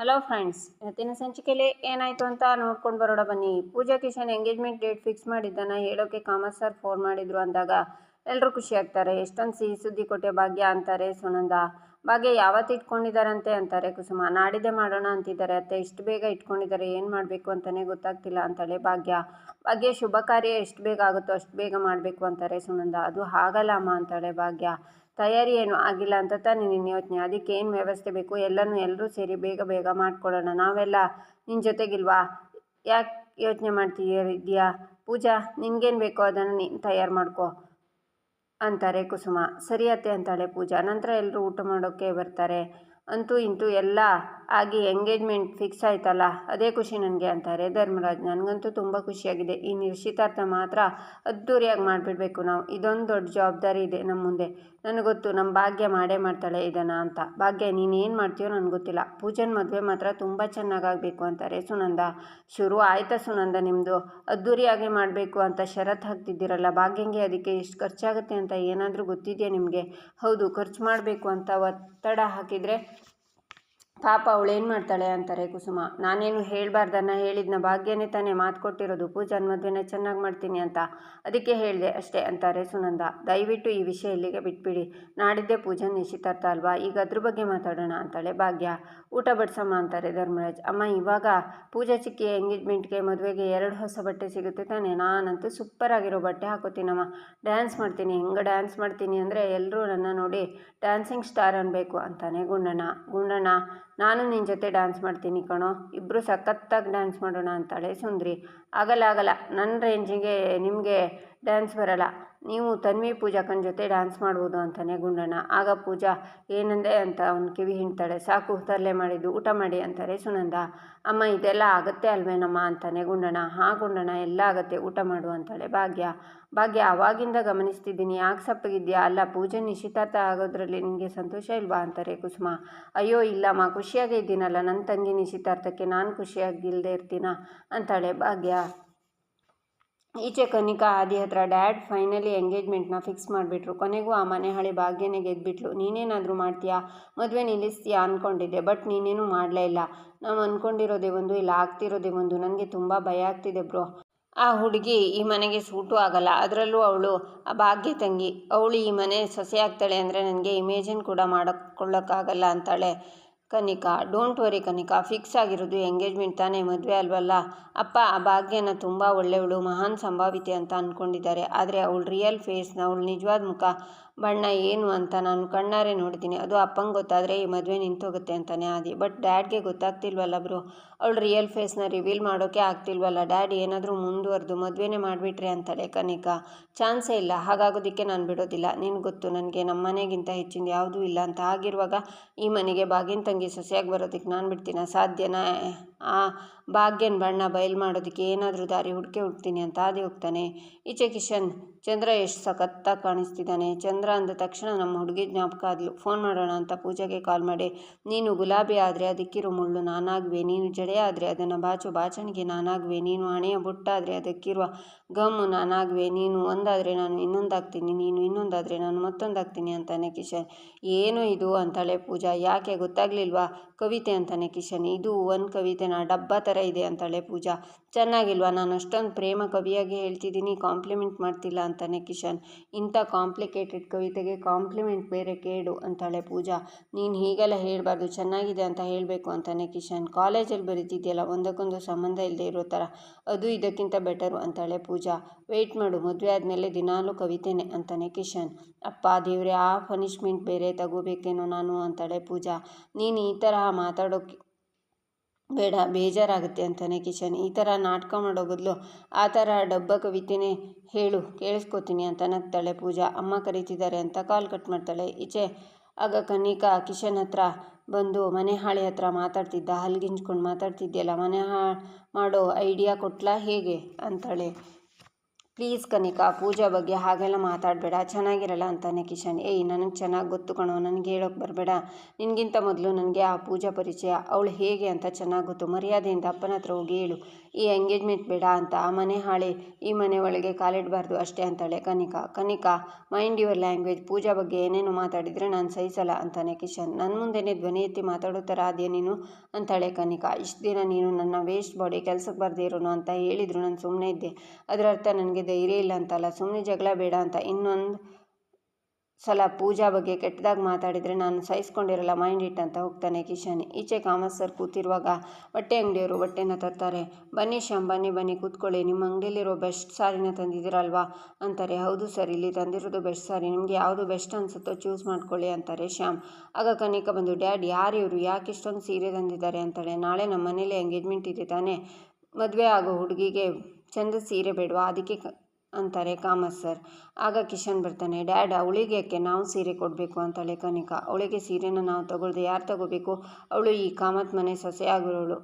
Hello friends ಇವತ್ತಿನ ಸಂಚಿಕೆಯಲ್ಲಿ ಏನಾಯಿತು ಅಂತ ನೋಡ್ಕೊಂಡು ಬರೋಣ ಬನ್ನಿ. Pooja Kishan engagement date fix ಮಾಡಿದ್ದನ್ನು ಹೇಳೋಕ್ಕೆ ಕಾಮರ್ಸ್ ಸರ್ ಫೋನ್ ಮಾಡಿದರು ಅಂದಾಗ ಎಲ್ಲರೂ ಖುಷಿ ಆಗ್ತಾರೆ. ಎಷ್ಟೊಂದು ಸಿಹಿ ಸುದ್ದಿ ಕೊಟ್ಟೆ ಭಾಗ್ಯ ಅಂತಾರೆ ಸುನಂದ. ಭಾಗ್ಯ ಯಾವತ್ತು ಇಟ್ಕೊಂಡಿದ್ದಾರಂತೆ ಅಂತಾರೆ ಕುಸುಮ. ನಾಡಿದ್ದೇ ಮಾಡೋಣ ಅಂತಿದ್ದಾರೆ ಅತ್ತೆ. ಇಷ್ಟು ಬೇಗ ಇಟ್ಕೊಂಡಿದ್ದಾರೆ, ಏನು ಮಾಡಬೇಕು ಅಂತಲೇ ಗೊತ್ತಾಗ್ತಿಲ್ಲ ಅಂತಾಳೆ ಭಾಗ್ಯ. ಭಾಗ್ಯ, ಶುಭ ಕಾರ್ಯ ಎಷ್ಟು ಬೇಗ ಆಗುತ್ತೋ ಅಷ್ಟು ಬೇಗ ಮಾಡಬೇಕು ಅಂತಾರೆ ಸುನಂದ. ಅದು ಹಾಗಲ್ಲ ಅಂತಾಳೆ ಭಾಗ್ಯ. ತಯಾರಿ ಏನು ಆಗಿಲ್ಲ ಅಂತ ತಾನೇ ನಿನ್ನ ಯೋಚನೆ. ಅದಕ್ಕೆ ಏನು ವ್ಯವಸ್ಥೆ ಬೇಕು? ಎಲ್ಲನೂ ಎಲ್ಲರೂ ಸೇರಿ ಬೇಗ ಬೇಗ ಮಾಡ್ಕೊಳ್ಳೋಣ. ನಾವೆಲ್ಲ ನಿನ್ನ ಜೊತೆಗಿಲ್ವಾ? ಯಾಕೆ ಯೋಚನೆ ಮಾಡ್ತಿದ್ಯಾ ಪೂಜಾ, ನಿನ್ಗೇನು ಬೇಕೋ ಅದನ್ನು ನೀನು ತಯಾರು ಮಾಡ್ಕೋ ಅಂತಾರೆ ಕುಸುಮ. ಸರಿಯತ್ತೆ ಅಂತಾಳೆ ಪೂಜಾ. ನಂತರ ಎಲ್ಲರೂ ಊಟ ಮಾಡೋಕ್ಕೆ ಬರ್ತಾರೆ. ಅಂತೂ ಇಂತೂ ಎಲ್ಲ ಆಗಿ ಎಂಗೇಜ್ಮೆಂಟ್ ಫಿಕ್ಸ್ ಆಯ್ತಲ್ಲ? ಅದೇ ಖುಷಿ ನನಗೆ ಅಂತಾರೆ ಧರ್ಮರಾಜ್. ನನಗಂತೂ ತುಂಬ ಖುಷಿಯಾಗಿದೆ. ಈ ನಿಶ್ಚಿತಾರ್ಥ ಮಾತ್ರ ಅದ್ದೂರಿಯಾಗಿ ಮಾಡಿಬಿಡ್ಬೇಕು ನಾವು. ಇದೊಂದು ದೊಡ್ಡ ಜವಾಬ್ದಾರಿ ಇದೆ ನಮ್ಮ ಮುಂದೆ. ನನಗೆ ಗೊತ್ತು ನಮ್ಮ ಭಾಗ್ಯ ಮಾಡೇ ಮಾಡ್ತಾಳೆ ಇದನ್ನು ಅಂತ. ಭಾಗ್ಯ ನೀನೇನು ಮಾಡ್ತೀಯೋ ನನಗೆ ಗೊತ್ತಿಲ್ಲ. ಪೂಜನ್ ಮದುವೆ ಮಾತ್ರ ತುಂಬ ಚೆನ್ನಾಗಾಗಬೇಕು ಅಂತಾರೆ ಸುನಂದ. ಶುರು ಆಯ್ತಾ ಸುನಂದ ನಿಮ್ಮದು ಅದ್ದೂರಿಯಾಗಿ ಮಾಡಬೇಕು ಅಂತ ಷರತ್ತು ಹಾಕ್ತಿದ್ದೀರಲ್ಲ? ಭಾಗ್ಯಂಗೆ ಅದಕ್ಕೆ ಎಷ್ಟು ಖರ್ಚಾಗುತ್ತೆ ಅಂತ ಏನಾದರೂ ಗೊತ್ತಿದೆಯಾ ನಿಮಗೆ? ಹೌದು, ಖರ್ಚು ಮಾಡಬೇಕು ಅಂತ ಒತ್ತಡ ಹಾಕಿದರೆ ಪಾಪ ಏನು ಮಾಡ್ತಾಳೆ ಅಂತಾರೆ ಕುಸುಮ? ನಾನೇನು ಹೇಳಬಾರ್ದನ್ನ ಹೇಳಿದ್ನ ಭಾಗ್ಯನೇ ತಾನೇ ಮಾತು ಕೊಟ್ಟಿರೋದು. ಪೂಜಾನ್ ಮದುವೆನ ಚೆನ್ನಾಗಿ ಮಾಡ್ತೀನಿ ಅಂತ ಅದಕ್ಕೆ ಹೇಳಿದೆ ಅಷ್ಟೇ ಅಂತಾರೆ ಸುನಂದ. ದಯವಿಟ್ಟು ಈ ವಿಷಯ ಇಲ್ಲಿಗೆ ಬಿಟ್ಬಿಡಿ. ನಾಡಿದ್ದೇ ಪೂಜಾ ನಿಶ್ಚಿತಾರ್ಥ ಅಲ್ವಾ? ಈಗ ಅದ್ರ ಬಗ್ಗೆ ಮಾತಾಡೋಣ ಅಂತಾಳೆ ಭಾಗ್ಯ. ಊಟ ಬಡಿಸಮ್ಮ ಅಂತಾರೆ ಧರ್ಮರಾಜ್. ಅಮ್ಮ, ಇವಾಗ ಪೂಜಾ ಚಿಕ್ಕಿ ಎಂಗೇಜ್ಮೆಂಟ್ಗೆ ಮದುವೆಗೆ ಎರಡು ಹೊಸ ಬಟ್ಟೆ ಸಿಗುತ್ತೆ ತಾನೇ? ನಾನಂತೂ ಸೂಪರ್ ಆಗಿರೋ ಬಟ್ಟೆ ಹಾಕೋತೀನಮ್ಮ. ಡ್ಯಾನ್ಸ್ ಮಾಡ್ತೀನಿ. ಹೆಂಗೆ ಡ್ಯಾನ್ಸ್ ಮಾಡ್ತೀನಿ ಅಂದರೆ ಎಲ್ಲರೂ ನನ್ನ ನೋಡಿ ಡ್ಯಾನ್ಸಿಂಗ್ ಸ್ಟಾರ್ ಅನ್ನಬೇಕು ಅಂತಾನೆ ಗುಂಡಣ್ಣ. ಗುಂಡಣ್ಣ ನಾನು ನಿನ್ನ ಜೊತೆ ಡ್ಯಾನ್ಸ್ ಮಾಡ್ತೀನಿ ಕಣೋ. ಇಬ್ಬರು ಸಖತ್ತಾಗಿ ಡ್ಯಾನ್ಸ್ ಮಾಡೋಣ ಅಂತಾಳೆ ಸುಂದ್ರಿ. ಆಗಲ್ಲ ಆಗಲ್ಲ. ನನ್ನ ರೇಂಜಿಗೆ ನಿಮಗೆ ಡ್ಯಾನ್ಸ್ ಬರಲ್ಲ. ನೀವು ತನ್ವಿ ಪೂಜಾಕನ ಜೊತೆ ಡ್ಯಾನ್ಸ್ ಮಾಡ್ಬೋದು ಅಂತಾನೆ ಗುಂಡಣ್ಣ. ಆಗ ಪೂಜಾ, ಏನಂದೆ? ಅಂತ ಅವ್ನು ಕಿವಿ ಹಿಂಡ್ತಾಳೆ. ಸಾಕು, ತರಲೆ ಮಾಡಿದ್ದು. ಊಟ ಮಾಡಿ, ಅಂತಾರೆ ಸುನಂದ. ಅಮ್ಮ, ಇದೆಲ್ಲ ಆಗುತ್ತೆ ಅಲ್ವೇನಮ್ಮ? ಅಂತಾನೆ ಗುಂಡಣ್ಣ. ಹಾ ಗುಂಡಣ್ಣ, ಎಲ್ಲ ಆಗುತ್ತೆ. ಊಟ ಮಾಡು, ಅಂತಾಳೆ ಭಾಗ್ಯ. ಭಾಗ್ಯ, ಅವಾಗಿಂದ ಗಮನಿಸ್ತಿದ್ದೀನಿ. ಯಾಕೆ ಸಪ್ಪಗಿದ್ಯಾ? ಅಲ್ಲ, ಪೂಜೆ ನಿಶ್ಚಿತಾರ್ಥ ಆಗೋದ್ರಲ್ಲಿ ನಿಮಗೆ ಸಂತೋಷ ಇಲ್ವಾ? ಅಂತಾರೆ ಕುಸುಮ. ಅಯ್ಯೋ, ಇಲ್ಲಮ್ಮ, ಖುಷಿಯಾಗೇ ಇದ್ದೀನಲ್ಲ. ನನ್ನ ತಂಗಿ ನಿಶ್ಚಿತಾರ್ಥಕ್ಕೆ ನಾನು ಖುಷಿಯಾಗಿಲ್ಲದೆ ಇರ್ತೀನ? ಅಂತಾಳೆ ಭಾಗ್ಯ. ಈಚೆ ಕನಿಕಾ ಆದಿ ಹತ್ರ ಡ್ಯಾಡ್ ಫೈನಲಿ ಎಂಗೇಜ್ಮೆಂಟ್ನ ಫಿಕ್ಸ್ ಮಾಡಿಬಿಟ್ರು. ಕೊನೆಗೂ ಆ ಮನೆ ಹಳೆ ಭಾಗ್ಯನೇ ಗೆದ್ಬಿಟ್ಲು. ನೀನೇನಾದರೂ ಮಾಡ್ತೀಯಾ? ಮದುವೆ ನಿಲ್ಲಿಸ್ತೀಯಾ ಅಂದ್ಕೊಂಡಿದ್ದೆ ಬಟ್ ನೀನೇನು ಮಾಡಲೇ ಇಲ್ಲ. ನಾವು ಅಂದ್ಕೊಂಡಿರೋದೇ ಒಂದು, ಇಲ್ಲ ಆಗ್ತಿರೋದೇ ಒಂದು. ನನಗೆ ತುಂಬ ಭಯ ಆಗ್ತಿದೆ ಬ್ರೋ. ಆ ಹುಡುಗಿ ಈ ಮನೆಗೆ ಸೂಟು ಆಗಲ್ಲ. ಅದರಲ್ಲೂ ಅವಳು ಆ ಭಾಗ್ಯ ತಂಗಿ. ಅವಳು ಈ ಮನೆ ಸೊಸೆ ಆಗ್ತಾಳೆ ಅಂದರೆ ನನಗೆ ಇಮೇಜಿನ್ ಕೂಡ ಮಾಡಿಕೊಳ್ಳೋಕ್ಕಾಗಲ್ಲ ಅಂತಾಳೆ. Kanika don't worry Kanika fix ಆಗಿರೋದು ಎಂಗೇಜ್ಮೆಂಟ್ ತಾನೇ, ಮದುವೆ ಅಲ್ವಲ್ಲ? ಅಪ್ಪ, ಆ ಭಾಗ್ಯನ ತುಂಬ ಒಳ್ಳೆಯವಳು, ಮಹಾನ್ ಸಂಭಾವಿತೆ ಅಂತ ಅಂದ್ಕೊಂಡಿದ್ದಾರೆ ಆದರೆ ಅವಳು ರಿಯಲ್ ಫೇಸ್ನ ಅವಳು ನಿಜವಾದ ಮುಖ ಬಣ್ಣ ಏನು ಅಂತ ನಾನು ಕಣ್ಣಾರೆ ನೋಡ್ತೀನಿ ಅದು ಅಪ್ಪಂಗೆ ಗೊತ್ತಾದರೆ ಈ ಮದುವೆ ನಿಂತೋಗುತ್ತೆ ಅಂತಲೇ ಆದಿ. ಬಟ್ ಡ್ಯಾಡ್ಗೆ ಗೊತ್ತಾಗ್ತಿಲ್ವಲ್ಲ ಬ್ರೋ? ಅವಳು ರಿಯಲ್ ಫೇಸ್ನ ರಿವೀಲ್ ಮಾಡೋಕ್ಕೆ ಆಗ್ತಿಲ್ವಲ್ಲ. ಡ್ಯಾಡ್ ಏನಾದರೂ ಮುಂದುವರೆದು ಮದುವೆನೇ ಮಾಡಿಬಿಟ್ರೆ ಅಂತಾಳೆ ಕನಿಕ. ಚಾನ್ಸೇ ಇಲ್ಲ. ಹಾಗಾಗೋದಕ್ಕೆ ನಾನು ಬಿಡೋದಿಲ್ಲ. ನಿನಗೆ ಗೊತ್ತು, ನನಗೆ ನಮ್ಮ ಮನೆಗಿಂತ ಹೆಚ್ಚಿನ ಯಾವುದೂ ಇಲ್ಲ ಅಂತ. ಆಗಿರುವಾಗ ಈ ಮನೆಗೆ ಬಾಗಿನ ತಂಗಿ ಸೊಸೆಯಾಗಿ ಬರೋದಕ್ಕೆ ನಾನು ಬಿಡ್ತೀನ? ಸಾಧ್ಯನಾ? ಆ ಭಾಗ್ಯನ ಬಣ್ಣ ಬಯಲು ಮಾಡೋದಕ್ಕೆ ಏನಾದರೂ ದಾರಿ ಹುಡುಕೆ ಹುಡ್ತೀನಿ ಅಂತ ಆದಿ ಹೋಗ್ತಾನೆ. ಈಚೆ ಕಿಶನ್, ಚಂದ್ರ ಎಷ್ಟು ಸಖತ್ತಾಗಿ ಕಾಣಿಸ್ತಿದ್ದಾನೆ. ಚಂದ್ರ ಅಂದ ತಕ್ಷಣ ನಮ್ಮ ಹುಡುಗಿ ಜ್ಞಾಪಕ ಆದ್ಲು. ಫೋನ್ ಮಾಡೋಣ ಅಂತ ಪೂಜೆಗೆ ಕಾಲ್ ಮಾಡಿ. ನೀನು ಗುಲಾಬಿ ಆದರೆ ಅದಕ್ಕಿರೋ ಮುಳ್ಳು ನಾನಾಗುವೆ. ನೀನು ಜಡೆ ಆದರೆ ಅದನ್ನು ಬಾಚು. ಬಾಚಣಿಗೆ ನಾನಾಗುವೆ. ನೀನು ಹಣೆಯ ಬುಟ್ಟಾದರೆ ಅದಕ್ಕಿರುವ ಗಮ್ಮು ನಾನಾಗುವೆ. ನೀನು ಒಂದಾದರೆ ನಾನು ಇನ್ನೊಂದಾಗ್ತೀನಿ. ನೀನು ಇನ್ನೊಂದಾದರೆ ನಾನು ಮತ್ತೊಂದಾಗ್ತೀನಿ ಅಂತಾನೆ ಕಿಶನ್. ಏನು ಇದು ಅಂತಾಳೆ ಪೂಜಾ. ಯಾಕೆ ಗೊತ್ತಾಗ್ಲಿಲ್ವಾ? ಕವಿತೆ ಅಂತಾನೆ ಕಿಶನ್. ಇದು ಒಂದು ಕವಿತೆನ ಡಬ್ಬ ಥರ ಇದೆ ಅಂತಾಳೆ ಪೂಜಾ. ಚೆನ್ನಾಗಿಲ್ವಾ? ನಾನು ಅಷ್ಟೊಂದು ಪ್ರೇಮ ಕವಿಯಾಗಿ ಹೇಳ್ತಿದ್ದೀನಿ ಕಾಂಪ್ಲಿಮೆಂಟ್ ಮಾಡ್ತಿಲ್ಲ ಅಂತಾನೆ ಕಿಶನ್. ಇಂಥ ಕಾಂಪ್ಲಿಕೇಟೆಡ್ ಕವಿತೆಗೆ ಕಾಂಪ್ಲಿಮೆಂಟ್ ಬೇರೆ ಕೇಡು ಅಂತಾಳೆ ಪೂಜಾ. ನೀನು ಹೀಗೆಲ್ಲ ಹೇಳಬಾರ್ದು, ಚೆನ್ನಾಗಿದೆ ಅಂತ ಹೇಳಬೇಕು ಅಂತಾನೆ ಕಿಶನ್. ಕಾಲೇಜಲ್ಲಿ ಬರೀತಿದ್ಯಲ್ಲ, ಒಂದಕ್ಕೊಂದು ಸಂಬಂಧ ಇಲ್ಲದೆ ಇರೋ ಥರ. ಅದು ಇದಕ್ಕಿಂತ ಬೆಟರು ಅಂತಾಳೆ ಪೂಜಾ. ವೆಯ್ಟ್ ಮಾಡು, ಮದುವೆ ಆದಮೇಲೆ ದಿನಾಲೂ ಕವಿತೆನೆ ಅಂತಾನೆ ಕಿಶನ್. ಅಪ್ಪ, ದೇವ್ರೆ, ಆ ಪನಿಷ್ಮೆಂಟ್ ಬೇರೆ ತಗೋಬೇಕೇನೋ ನಾನು ಅಂತಾಳೆ ಪೂಜಾ. ನೀನು ಈ ತರಹ ಮಾತಾಡೋಕ್ಕೆ ಬೇಡ, ಬೇಜಾರಾಗುತ್ತೆ ಅಂತಾನೆ ಕಿಶನ್. ಈ ಥರ ನಾಟಕ ಮಾಡೋ ಬದಲು ಆ ಥರ ಡಬ್ಬ ಕವಿತೆನೇ ಹೇಳು, ಕೇಳಿಸ್ಕೊತೀನಿ ಅಂತ ನಗ್ತಾಳೆ ಪೂಜಾ. ಅಮ್ಮ ಕರೀತಿದ್ದಾರೆ ಅಂತ ಕಾಲ್ ಕಟ್ ಮಾಡ್ತಾಳೆ. ಈಚೆ ಆಗ ಕನಿಕಾ ಕಿಶನ್ ಹತ್ರ ಬಂದು ಮನೆ ಹಾಳೆ ಹತ್ರ ಮಾತಾಡ್ತಿದ್ದ. ಹಲ್ಗಿಂಚ್ಕೊಂಡು ಮಾತಾಡ್ತಿದ್ದೆಯಲ್ಲ ಮನೆ ಹಾ, ಮಾಡೋ ಐಡಿಯಾ ಕೊಟ್ಲಾ ಹೇಗೆ? ಅಂತಾಳೆ. ಪ್ಲೀಸ್ ಕನಿಕಾ, ಪೂಜಾ ಬಗ್ಗೆ ಹಾಗೆಲ್ಲ ಮಾತಾಡಬೇಡ. ಚೆನ್ನಾಗಿರಲ್ಲ ಅಂತಾನೆ ಕಿಶನ್. ಏಯ್, ನನಗೆ ಚೆನ್ನಾಗಿ ಗೊತ್ತು ಕಣೋ, ನನಗೆ ಹೇಳೋಕೆ ಬರಬೇಡ. ನಿನಗಿಂತ ಮೊದಲು ನನಗೆ ಆ ಪೂಜಾ ಪರಿಚಯ, ಅವಳು ಹೇಗೆ ಅಂತ ಚೆನ್ನಾಗಿ ಗೊತ್ತು. ಮರ್ಯಾದೆಯಿಂದ ಅಪ್ಪನ ಹತ್ರ ಹೋಗಿ ಹೇಳು. ಈ ಎಂಗೇಜ್ಮೆಂಟ್ ಬೇಡ ಅಂತ ಆ ಮನೆ ಹಾಳೆ ಈ ಮನೆ ಒಳಗೆ ಕಾಲಿಡಬಾರ್ದು ಅಷ್ಟೇ ಅಂತಾಳೆ Kanika. Kanika mind your language Pooja ಬಗ್ಗೆ ಏನೇನು ಮಾತಾಡಿದರೆ ನಾನು ಸಹಿಸಲ್ಲ ಅಂತಾನೆ ಕಿಶನ್. ನನ್ನ ಮುಂದೆನೇ ಧ್ವನಿ ಎತ್ತಿ ಮಾತಾಡೋ ಥರ ಅದೇ ನೀನು ಅಂತಾಳೆ ಕನಿಕಾ. ಇಷ್ಟು ದಿನ ನೀನು ನನ್ನ ವೇಸ್ಟ್ ಬಾಡಿ ಕೆಲಸಕ್ಕೆ ಬರದೇ ಇರೋನು ಅಂತ ಹೇಳಿದ್ರು, ನಾನು ಸುಮ್ಮನೆ ಇದ್ದೆ. ಅದರ ಅರ್ಥ ನನಗೆ ಧೈರ್ಯ ಇಲ್ಲ ಅಂತಲ್ಲ. ಸುಮ್ಮನೆ ಜಗಳ ಬೇಡ ಅಂತ ಇನ್ನೊಂದು ಸಲ ಪೂಜಾ ಬಗ್ಗೆ ಕೆಟ್ಟದಾಗಿ ಮಾತಾಡಿದರೆ ನಾನು ಸಹಿಸ್ಕೊಂಡಿರಲ್ಲ, ಮೈಂಡ್ ಇಟ್ ಅಂತ ಹೋಗ್ತಾನೆ ಕಿಶನ್. ಈಚೆ ಕಾಮತ್ ಸರ್ ಕೂತಿರುವಾಗ ಬಟ್ಟೆ ಅಂಗಡಿಯವರು ಬಟ್ಟೆನ ತರ್ತಾರೆ. ಬನ್ನಿ ಶ್ಯಾಮ್, ಬನ್ನಿ ಬನ್ನಿ, ಕೂತ್ಕೊಳ್ಳಿ. ನಿಮ್ಮ ಅಂಗಡಿಯಲ್ಲಿರೋ ಬೆಸ್ಟ್ ಸಾರಿನ ತಂದಿದ್ದೀರಲ್ವಾ? ಅಂತಾರೆ. ಹೌದು ಸರ್, ಇಲ್ಲಿ ತಂದಿರೋದು ಬೆಸ್ಟ್ ಸಾರಿ. ನಿಮಗೆ ಯಾವುದು ಬೆಸ್ಟ್ ಅನಿಸುತ್ತೋ ಚೂಸ್ ಮಾಡ್ಕೊಳ್ಳಿ ಅಂತಾರೆ ಶ್ಯಾಮ್. ಆಗ ಕನಿಕ ಬಂದು, ಡ್ಯಾಡ್, ಯಾರು ಇವರು? ಯಾಕೆ ಇಷ್ಟೊಂದು ಸೀರೆ ತಂದಿದ್ದಾರೆ? ಅಂತಾಳೆ. ನಾಳೆ ನಮ್ಮ ಮನೇಲಿ ಎಂಗೇಜ್ಮೆಂಟ್ ಇದೆ ತಾನೇ. ಮದುವೆ ಆಗೋ ಹುಡುಗಿಗೆ ಚಂದ ಸೀರೆ ಬೇಡವಾ? ಅದಕ್ಕೆ ಅಂತಾರೆ ಕಾಮತ್ ಸರ್. ಆಗ ಕಿಶನ್ ಬರ್ತಾನೆ, ಡ್ಯಾಡ್, ಅವಳಿಗೆ ಯಾಕೆ ನಾವು ಸೀರೆ ಕೊಡಬೇಕು? ಅಂತಾಳೆ ಕನಿಕಾ ಅವಳಿಗೆ ಸೀರೆನ ನಾವು ತಗೊಳ್ದೆ ಯಾರು ತಗೋಬೇಕು? ಅವಳು ಈ ಕಾಮತ್ ಮನೆ ಸೊಸೆ ಆಗಿರೋಳು.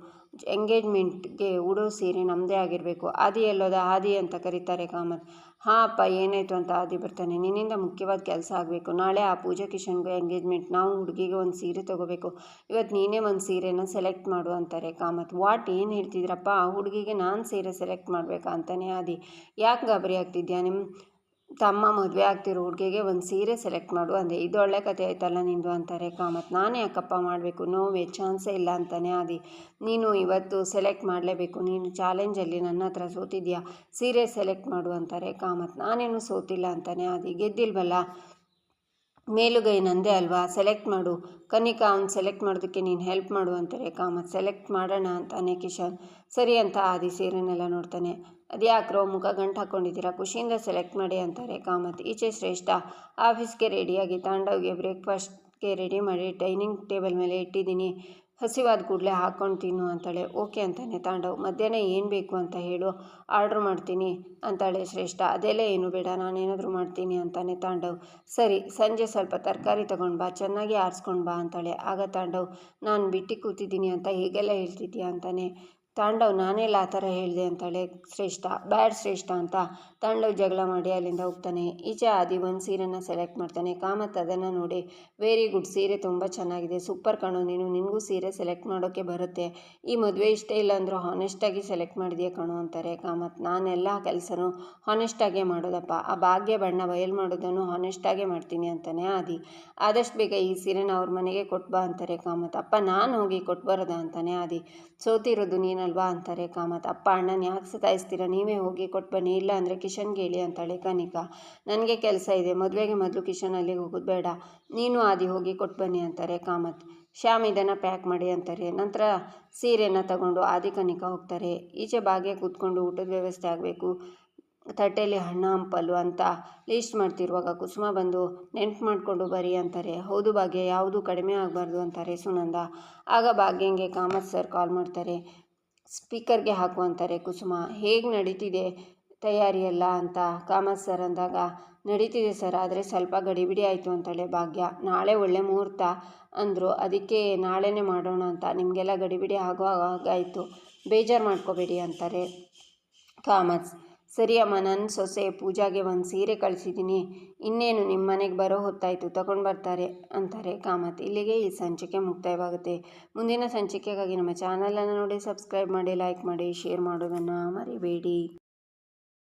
ಎಂಗೇಜ್ಮೆಂಟ್ಗೆ ಉಡೋ ಸೀರೆ ನಮ್ಮದೇ ಆಗಿರಬೇಕು. ಆದಿ ಎಲ್ಲೋದ ಆದಿ ಅಂತ ಕರೀತಾರೆ ಕಾಮತ್. ಹಾಂ ಅಪ್ಪ ಏನಾಯಿತು ಅಂತ ಆದಿ ಬರ್ತಾನೆ, ನಿನ್ನಿಂದ ಮುಖ್ಯವಾದ ಕೆಲಸ ಆಗಬೇಕು. ನಾಳೆ ಆ ಪೂಜಾ ಕಿಶನ್ಗೆ ಎಂಗೇಜ್ಮೆಂಟ್ ನಾವು ಹುಡುಗಿಗೆ ಒಂದು ಸೀರೆ ತೊಗೋಬೇಕು. ಇವತ್ತು ನೀನೇ ಒಂದು ಸೀರೆನ ಸೆಲೆಕ್ಟ್ ಮಾಡು ಅಂತಾರೆ ಕಾಮತ್. ವಾಟ್, ಏನು ಹೇಳ್ತಿದ್ರಪ್ಪ? ಆ ಹುಡುಗಿಗೆ ನಾನು ಸೀರೆ ಸೆಲೆಕ್ಟ್ ಮಾಡಬೇಕಾ ಅಂತಾನೆ ಆದಿ. ಯಾಕೆ ಗಾಬರಿ ಆಗ್ತಿದ್ಯಾ ನಿಮ್ಮ ತಮ್ಮ ಮದುವೆ ಆಗ್ತಿರೋ ಹುಡುಗಿಗೆ ಒಂದು ಸೀರೆ ಸೆಲೆಕ್ಟ್ ಮಾಡು. ಅಂದೆ ಇದು ಒಳ್ಳೆ ಕತೆ ಆಯ್ತಲ್ಲ ನಿಂದು ಅಂತಾರೆ ಕಾಮತ್. ನಾನೇ ಯಾಕಪ್ಪ ಮಾಡಬೇಕು. ನೋವೇ ಚಾನ್ಸೇ ಇಲ್ಲ ಅಂತಾನೆ ಆದಿ. ನೀನು ಇವತ್ತು ಸೆಲೆಕ್ಟ್ ಮಾಡಲೇಬೇಕು. ನೀನು ಚಾಲೆಂಜಲ್ಲಿ ನನ್ನ ಹತ್ರ ಸೋತಿದ್ಯಾ? ಸೀರೆ ಸೆಲೆಕ್ಟ್ ಮಾಡು ಅಂತಾರೆ ಕಾಮತ್. ನಾನೇನು ಸೋತಿಲ್ಲ ಅಂತಾನೆ ಆದಿ. ಗೆದ್ದಿಲ್ವಲ್ಲ? ಮೇಲುಗೈ ನಂದೇ ಅಲ್ವಾ? ಸೆಲೆಕ್ಟ್ ಮಾಡು. ಕನಿಕಾ, ಅವ್ನು ಸೆಲೆಕ್ಟ್ ಮಾಡೋದಕ್ಕೆ ನೀನು ಹೆಲ್ಪ್ ಮಾಡು ಅಂತಾರೆ. ಕಾಮತ್ ಸೆಲೆಕ್ಟ್ ಮಾಡೋಣ ಅಂತಾನೆ ಕಿಶನ್. ಸರಿ ಅಂತ ಆದಿ ಸೀರೆನೆಲ್ಲ ನೋಡ್ತಾನೆ. ಅದ್ಯಾಕ್ರೋ ಮುಖ ಗಂಟು ಹಾಕ್ಕೊಂಡಿದ್ದೀರಾ ಖುಷಿಯಿಂದ ಸೆಲೆಕ್ಟ್ ಮಾಡಿ ಅಂತಾರೆ ಕಾಮತ್. ಈಚೆ ಶ್ರೇಷ್ಠ. ಆಫೀಸ್ಗೆ ರೆಡಿಯಾಗಿ ತಾಂಡವ್ಗೆ ಬ್ರೇಕ್ಫಾಸ್ಟ್ಗೆ ರೆಡಿ ಮಾಡಿ ಡೈನಿಂಗ್ ಟೇಬಲ್ ಮೇಲೆ ಇಟ್ಟಿದ್ದೀನಿ. ಹಸಿವಾದ ಕೂಡಲೇ ಹಾಕ್ಕೊಂಡು ತಿನ್ನು ಅಂತಾಳೆ. ಓಕೆ ಅಂತಾನೆ. ತಾಂಡವ್, ಮಧ್ಯಾಹ್ನ ಏನು ಬೇಕು ಅಂತ ಹೇಳು. ಆರ್ಡ್ರ್ ಮಾಡ್ತೀನಿ ಅಂತಾಳೆ ಶ್ರೇಷ್ಠ. ಅದೆಲ್ಲ ಏನು ಬೇಡ, ನಾನೇನಾದರೂ ಮಾಡ್ತೀನಿ ಅಂತಾನೆ ತಾಂಡವ್. ಸರಿ, ಸಂಜೆ ಸ್ವಲ್ಪ ತರಕಾರಿ ತಗೊಂಡು ಬಾ, ಚೆನ್ನಾಗಿ ಆರಿಸ್ಕೊಂಡು ಬಾ ಅಂತಾಳೆ. ಆಗ ತಾಂಡವ್, ನಾನು ಬಿಟ್ಟು ಕೂತಿದ್ದೀನಿ ಅಂತ ಹೀಗೆಲ್ಲ ಹೇಳ್ತಿದ್ದೀಯ ಅಂತಾನೆ. ತಾಂಡವ್ ನಾನೆಲ್ಲ ಆ ಥರ ಹೇಳಿದೆ ಅಂತಾಳೆ ಶ್ರೇಷ್ಠ, ಬ್ಯಾಡ್ ಶ್ರೇಷ್ಠ ಅಂತ ತಾಂಡವ್ ಜಗಳ ಮಾಡಿ ಅಲ್ಲಿಂದ ಹೋಗ್ತಾನೆ. ಈಚೆ ಆದಿ ಒಂದು ಸೀರೆನ ಸೆಲೆಕ್ಟ್ ಮಾಡ್ತಾನೆ. ಕಾಮತ್ ಅದನ್ನು ನೋಡಿ ವೆರಿ ಗುಡ್ ಸೀರೆ ತುಂಬ ಚೆನ್ನಾಗಿದೆ. ಸೂಪರ್ ಕಣೋ, ನೀನು ನಿನಗೂ ಸೀರೆ ಸೆಲೆಕ್ಟ್ ಮಾಡೋಕ್ಕೆ ಬರುತ್ತೆ. ಈ ಮದುವೆ ಇಷ್ಟ ಇಲ್ಲ ಅಂದರೂ ಹಾನೆಸ್ಟಾಗಿ ಸೆಲೆಕ್ಟ್ ಮಾಡಿದೆಯಾ ಕಣೋ? ಅಂತಾರೆ ಕಾಮತ್. ನಾನೆಲ್ಲ ಕೆಲಸನೂ ಹಾನೆಸ್ಟಾಗೆ ಮಾಡೋದಪ್ಪ. ಆ ಭಾಗ್ಯ ಬಣ್ಣ ಬಯಲು ಮಾಡೋದನ್ನು ಹಾನೆಸ್ಟಾಗೆ ಮಾಡ್ತೀನಿ ಅಂತಾನೆ ಆದಿ. ಆದಷ್ಟು ಬೇಗ ಈ ಸೀರೆನ ಅವ್ರ ಮನೆಗೆ ಕೊಟ್ಟು ಬಾ ಅಂತಾರೆ ಕಾಮತ್. ಅಪ್ಪ, ನಾನು ಹೋಗಿ ಕೊಟ್ಟು ಬರೋದ ಅಂತಾನೆ ಆದಿ. ಸೋತಿರೋದು ನೀನಲ್ವಾ ಅಂತಾರೆ ಕಾಮತ್. ಅಪ್ಪ, ಅಣ್ಣನ ಯಾಕೆ ಸತಾಯಿಸ್ತೀರ? ನೀವೇ ಹೋಗಿ ಕೊಟ್ಟು ಬನ್ನಿ. ಇಲ್ಲ ಅಂದರೆ ಕಿಶನ್ಗೆ ಹೇಳಿ ಅಂತಾಳೆ ಕನಿಕಾ. ನನಗೆ ಕೆಲಸ ಇದೆ. ಮದುವೆಗೆ ಮೊದಲು ಕಿಶನ್ ಅಲ್ಲಿಗೆ ಹೋಗೋದು ಬೇಡ. ನೀನು ಆದಿ ಹೋಗಿ ಕೊಟ್ಟು ಬನ್ನಿ ಅಂತಾರೆ ಕಾಮತ್. ಶ್ಯಾಮ್ ಇದನ್ನು ಪ್ಯಾಕ್ ಮಾಡಿ ಅಂತಾರೆ. ನಂತರ ಸೀರೆಯನ್ನು ತಗೊಂಡು ಆದಿ ಕನಿಕಾ ಹೋಗ್ತಾರೆ. ಈಚೆ ಬಾಗೆ ಕೂತ್ಕೊಂಡು ಊಟದ ವ್ಯವಸ್ಥೆ ಆಗಬೇಕು. ತಟ್ಟೆಯಲ್ಲಿ ಹಣ್ಣು, ಹಂಪಲು ಅಂತ ಲೀಸ್ಟ್ ಮಾಡ್ತಿರುವಾಗ ಕುಸುಮ ಬಂದು, ನೆನ್ಪು ಮಾಡಿಕೊಂಡು ಬರಿ ಅಂತಾರೆ. ಹೌದು ಭಾಗ್ಯ, ಯಾವುದು ಕಡಿಮೆ ಆಗಬಾರ್ದು ಅಂತಾರೆ ಸುನಂದ. ಆಗ ಭಾಗ್ಯಂಗೆ ಕಾಮತ್ ಸರ್ ಕಾಲ್ ಮಾಡ್ತಾರೆ. ಸ್ಪೀಕರ್ಗೆ ಹಾಕುವಂತಾರೆ, ಕುಸುಮ, ಹೇಗೆ ನಡೀತಿದೆ ತಯಾರಿ ಎಲ್ಲ ಅಂತ? ಕಾಮತ್ ಸರ್ ಅಂದಾಗ, ನಡೀತಿದೆ ಸರ್, ಆದರೆ ಸ್ವಲ್ಪ ಗಡಿಬಿಡಿ ಆಯಿತು ಅಂತಾಳೆ ಭಾಗ್ಯ. ನಾಳೆ ಒಳ್ಳೆ ಮುಹೂರ್ತ. ಅಂದರು, ಅದಕ್ಕೆ ನಾಳೆನೇ ಮಾಡೋಣ ಅಂತ. ನಿಮಗೆಲ್ಲ ಗಡಿಬಿಡಿ ಆಗೋ ಹಾಗಾಯಿತು ಬೇಜಾರು ಮಾಡ್ಕೋಬೇಡಿ ಅಂತಾರೆ ಕಾಮತ್. ಸರಿ ಅಮ್ಮ ನನ್ನ ಸೊಸೆ ಪೂಜಾಗೆ ಒಂದು ಸೀರೆ ಕಳಿಸಿದ್ದೀನಿ ಇನ್ನೇನು ನಿಮ್ಮ ಮನೆಗೆ ಬರೋ ಹೊತ್ತಾಯಿತು ತಗೊಂಡು ಬರ್ತಾರೆ ಅಂತಾರೆ ಕಾಮತ್. ಇಲ್ಲಿಗೆ ಈ ಸಂಚಿಕೆ ಮುಕ್ತಾಯವಾಗುತ್ತೆ. ಮುಂದಿನ ಸಂಚಿಕೆಗಾಗಿ ನಮ್ಮ ಚಾನಲನ್ನು ನೋಡಿ ಸಬ್ಸ್ಕ್ರೈಬ್ ಮಾಡಿ ಲೈಕ್ ಮಾಡಿ ಶೇರ್ ಮಾಡೋದನ್ನು ಮರಿಬೇಡಿ.